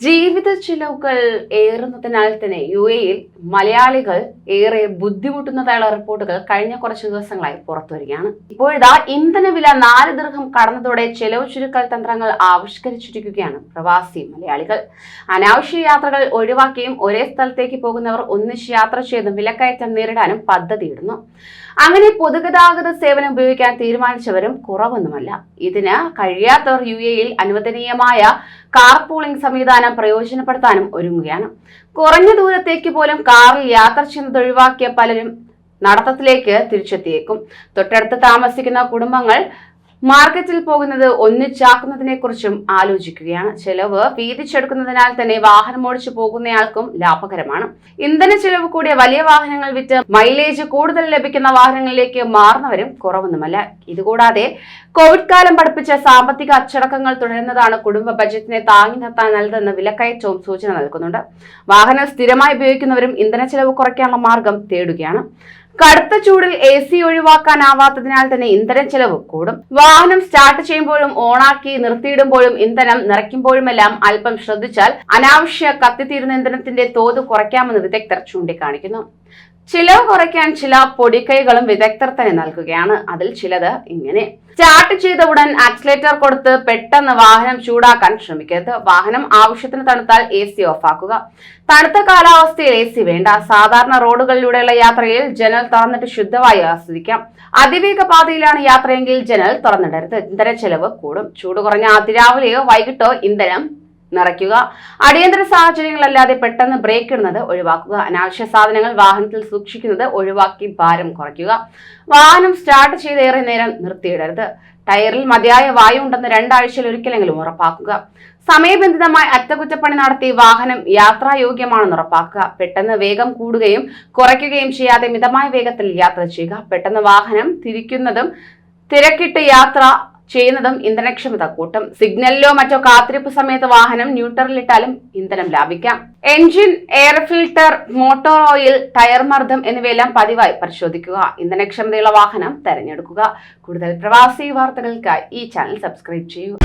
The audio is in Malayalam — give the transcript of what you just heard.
ജീവിത ചിലവുകൾ ഏറുന്നതിനാൽ തന്നെ യു എയിൽ മലയാളികൾ ഏറെ ബുദ്ധിമുട്ടുന്നതായുള്ള റിപ്പോർട്ടുകൾ കഴിഞ്ഞ കുറച്ച് ദിവസങ്ങളായി പുറത്തു വരികയാണ് ഇപ്പോഴിതാ ഇന്ധനവില നാല് ദീർഘം കടന്നതോടെ ചെലവ് ചുരുക്കൽ തന്ത്രങ്ങൾ ആവിഷ്കരിച്ചിരിക്കുകയാണ് പ്രവാസി മലയാളികൾ. അനാവശ്യ യാത്രകൾ ഒഴിവാക്കിയും ഒരേ സ്ഥലത്തേക്ക് പോകുന്നവർ ഒന്നിച്ച് യാത്ര ചെയ്തും വിലക്കയറ്റം നേരിടാനും പദ്ധതിയിടുന്നു അങ്ങനെ പൊതുഗതാഗത സേവനം ഉപയോഗിക്കാൻ തീരുമാനിച്ചവരും കുറവൊന്നുമല്ല. ഇതിന് കഴിയാത്തവർ യു എയിൽ അനുവദനീയമായ കാർ പൂളിംഗ് സംവിധാനം പ്രയോജനപ്പെടുത്താനും ഒരുങ്ങുകയാണ്. കുറഞ്ഞ ദൂരത്തേക്ക് പോലും കാറിൽ യാത്ര ചെയ്യുന്നത് ഒഴിവാക്കിയ പലരും നടത്തത്തിലേക്ക് തിരിച്ചെത്തിയേക്കും. തൊട്ടടുത്ത് താമസിക്കുന്ന കുടുംബങ്ങൾ മാർക്കറ്റിൽ പോകുന്നത് ഒന്നിച്ചാക്കുന്നതിനെ കുറിച്ചും ആലോചിക്കുകയാണ്. ചെലവ് വീതിച്ചെടുക്കുന്നതിനാൽ തന്നെ വാഹനം ഓടിച്ചു പോകുന്നയാൾക്കും ലാഭകരമാണ്. ഇന്ധന ചെലവ് കൂടിയ വലിയ വാഹനങ്ങൾ വിറ്റ് മൈലേജ് കൂടുതൽ ലഭിക്കുന്ന വാഹനങ്ങളിലേക്ക് മാറുന്നവരും കുറവൊന്നുമല്ല. ഇതുകൂടാതെ കോവിഡ് കാലം പഠിപ്പിച്ച സാമ്പത്തിക അച്ചടക്കങ്ങൾ തുടരുന്നതാണ് കുടുംബ ബജറ്റിനെ താങ്ങി നിർത്താൻ നല്ലതെന്ന് വിലക്കയറ്റവും സൂചന നൽകുന്നുണ്ട്. വാഹനം സ്ഥിരമായി ഉപയോഗിക്കുന്നവരും ഇന്ധന ചെലവ് കുറയ്ക്കാനുള്ള മാർഗം തേടുകയാണ്. കടുത്ത ചൂടിൽ എ സി ഒഴിവാക്കാനാവാത്തതിനാൽ തന്നെ ഇന്ധന ചെലവ് കൂടും. വാഹനം സ്റ്റാർട്ട് ചെയ്യുമ്പോഴും ഓണാക്കി നിർത്തിയിടുമ്പോഴും ഇന്ധനം നിറയ്ക്കുമ്പോഴുമെല്ലാം അല്പം ശ്രദ്ധിച്ചാൽ അനാവശ്യ കത്തിത്തീരുന്ന ഇന്ധനത്തിന്റെ തോത് കുറയ്ക്കാമെന്ന് വിദഗ്ധർ ചൂണ്ടിക്കാണിക്കുന്നു. ചിലവ് കുറയ്ക്കാൻ ചില പൊടിക്കൈകളും വിദഗ്ധർ തന്നെ നൽകുകയാണ്. അതിൽ ചിലത് ഇങ്ങനെ. സ്റ്റാർട്ട് ചെയ്ത ഉടൻ ആക്സിലേറ്റർ കൊടുത്ത് പെട്ടെന്ന് വാഹനം ചൂടാക്കാൻ ശ്രമിക്കരുത്. വാഹനം ആവശ്യത്തിന് തണുത്താൽ എ സി ഓഫാക്കുക. തണുത്ത കാലാവസ്ഥയിൽ എ സി വേണ്ട. സാധാരണ റോഡുകളിലൂടെയുള്ള യാത്രയിൽ ജനൽ തുറന്നിട്ട് ശുദ്ധവായു ആസ്വദിക്കാം. അതിവേഗ പാതയിലാണ് യാത്രയെങ്കിൽ ജനൽ തുറന്നിടരുത്. ഇന്ധന ചെലവ് കൂടും. ചൂട് കുറഞ്ഞ അതിരാവിലെയോ വൈകിട്ടോ ഇന്ധനം നിറയ്ക്കുക. അടിയന്തര സാഹചര്യങ്ങളല്ലാതെ പെട്ടെന്ന് ബ്രേക്ക് ഇടുന്നത് ഒഴിവാക്കുക. അനാവശ്യ സാധനങ്ങൾ വാഹനത്തിൽ സൂക്ഷിക്കുന്നത് ഒഴിവാക്കി ഭാരം കുറയ്ക്കുക. വാഹനം സ്റ്റാർട്ട് ചെയ്ത് ഏറെ നേരം നിർത്തിയിടരുത്. ടയറിൽ മതിയായ വായു ഉണ്ടെന്ന് രണ്ടാഴ്ചയിൽ ഒരിക്കലെങ്കിലും ഉറപ്പാക്കുക. സമയബന്ധിതമായി അറ്റകുറ്റപ്പണി നടത്തി വാഹനം യാത്രായോഗ്യമാണെന്ന് ഉറപ്പാക്കുക. പെട്ടെന്ന് വേഗം കൂടുകയും കുറയ്ക്കുകയും ചെയ്യാതെ മിതമായ വേഗത്തിൽ യാത്ര ചെയ്യുക. പെട്ടെന്ന് വാഹനം തിരിക്കുന്നതും തിരക്കിട്ട് യാത്ര ചെയ്യുന്നതും ഇന്ധനക്ഷമത കൂട്ടും. സിഗ്നലിലോ മറ്റോ കാത്തിരിപ്പ് സമയത്ത് വാഹനം ന്യൂട്രലിട്ടാലും ഇന്ധനം ലാഭിക്കാം. Engine air filter motor oil tyre മർദ്ദം എന്നിവയെല്ലാം പതിവായി പരിശോധിക്കുക. ഇന്ധനക്ഷമതയുള്ള വാഹനം തെരഞ്ഞെടുക്കുക. കൂടുതൽ പ്രവാസി വാർത്തകൾക്കായി ഈ ചാനൽ സബ്സ്ക്രൈബ് ചെയ്യൂ.